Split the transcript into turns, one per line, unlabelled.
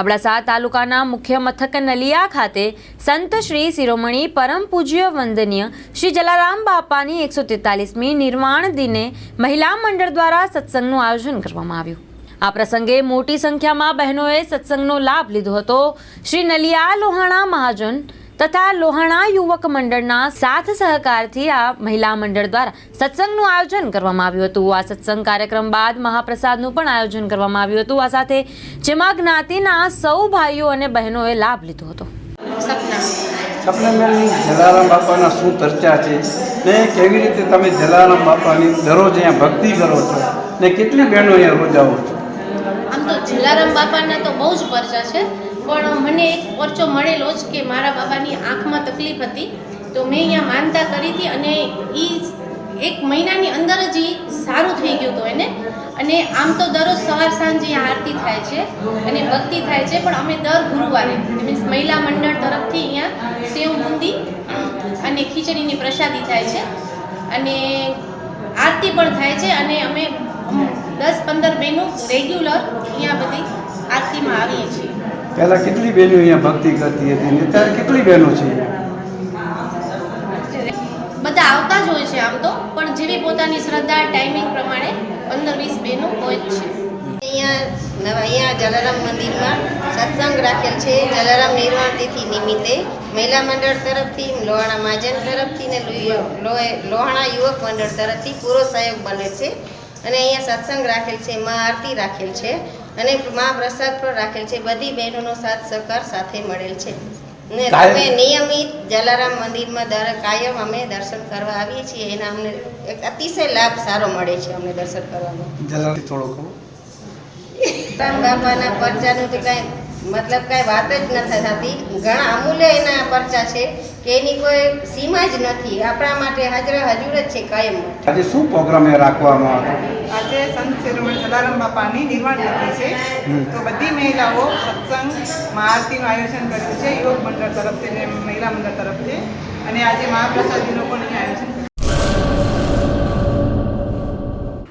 અબડાસા તાલુકાના મુખ્ય મથક નલિયા ખાતે સંત શ્રી શિરોમણી પરમ પૂજ્ય વંદનીય શ્રી જલારામ બાપાની એકસો તેતાલીસમી નિર્વાણ દિને મહિલા મંડળ દ્વારા સત્સંગનું આયોજન કરવામાં આવ્યું. આ પ્રસંગે મોટી સંખ્યામાં બહેનોએ સત્સંગનો લાભ લીધો હતો. શ્રી નલિયા લોહાણા મહાજન તથા લોહાણા યુવક મંડળના સાથ સહકારથી આ મહિલા મંડળ દ્વારા સત્સંગનું આયોજન કરવામાં આવ્યું હતું. આ સત્સંગ કાર્યક્રમ બાદ મહાપ્રસાદનું પણ આયોજન કરવામાં આવ્યું હતું. આ સાથે જેમાં જ્ઞાતિના સૌ ભાઈઓ અને બહેનોએ લાભ લીધો હતો.
જલારામ બાપાના શું ચર્ચા છે ને કેવી રીતે તમે જલારામ બાપાની દરરોજ અહીંયા ભક્તિ કરો છો ને કેટલી બહેનો અહીંયા રોજ છો?
જલારામ બાપાના તો બહુ જ પરચા છે, પણ મને એક પરચો મળેલો જ કે મારા બાબાની આંખમાં તકલીફ હતી. તો મેં અહીંયા માનતા કરી હતી અને એ એક મહિનાની અંદર જ એ સારું થઈ ગયું હતું એને. અને આમ તો દરરોજ સવાર સાંજ અહીંયા આરતી થાય છે અને ભક્તિ થાય છે, પણ અમે દર ગુરુવારે, મીન્સ મહિલા મંડળ તરફથી અહીંયા સેવ બુંદી અને ખીચડીની પ્રસાદી થાય છે. અને આરતી પણ થાય છે અને અમે દસ પંદર બહેનો રેગ્યુલર અહીંયા બધી આવીએ છીએ
પહેલાં કેટલી બહેનો અહીંયા ભક્તિ કરતી હતી ને અત્યારે કેટલી બહેનો છે
બધા આવતા જ હોય છે આમ તો પણ જેવી પોતાની શ્રદ્ધા ટાઈમિંગ પ્રમાણે પંદર વીસ બહેનો હોય જ છે.
અહીંયા નવા અહીંયા જલારામ મંદિરમાં સત્સંગ રાખેલ છે. જલારામ નિર્વાણ તિથિ નિમિત્તે મહિલા મંડળ તરફથી લોહાણા મહાજન તરફથી ને લોહાણા યુવક મંડળ તરફથી પૂરો સહયોગ બને છે. અને અહીંયા સત્સંગ રાખેલ છે મા આરતી રાખેલ છે અને મહાપ્રસાદ પણ રાખેલ છે. બધી બહેનોનો સાથ સહકાર સાથે મળેલ છે. ને અમે નિયમિત જલારામ મંદિરમાં દર કાયમ અમે દર્શન કરવા આવીએ છીએ. એના અમને એક અતિશય લાભ સારો મળે છે અમને દર્શન કરવામાં.
જલારામ થોડો કહો.
બાપાના પરચાનું તો કાંઈ મતલબ કાંઈ વાત જ નથી થતી. ઘણા અમૂલ્ય એના પરચા છે કે એની કોઈ સીમા જ નથી. આપણા માટે હાજર હજુર જ છે કાયમ.
આજે શું પ્રોગ્રામ અહીંયા રાખવામાં આવ્યો
આજે સંત શિરોમણી જલારામ બાપાની નિર્વાણ તિથિ છે. તો બધી મહિલાઓ સત્સંગ મહાઆરતીનું આયોજન કર્યું છે. યોગ મંડળ તરફથી ને મહિલા મંડળ તરફથી. અને આજે મહાપ્રસાદીનું પણ અહીં આયોજન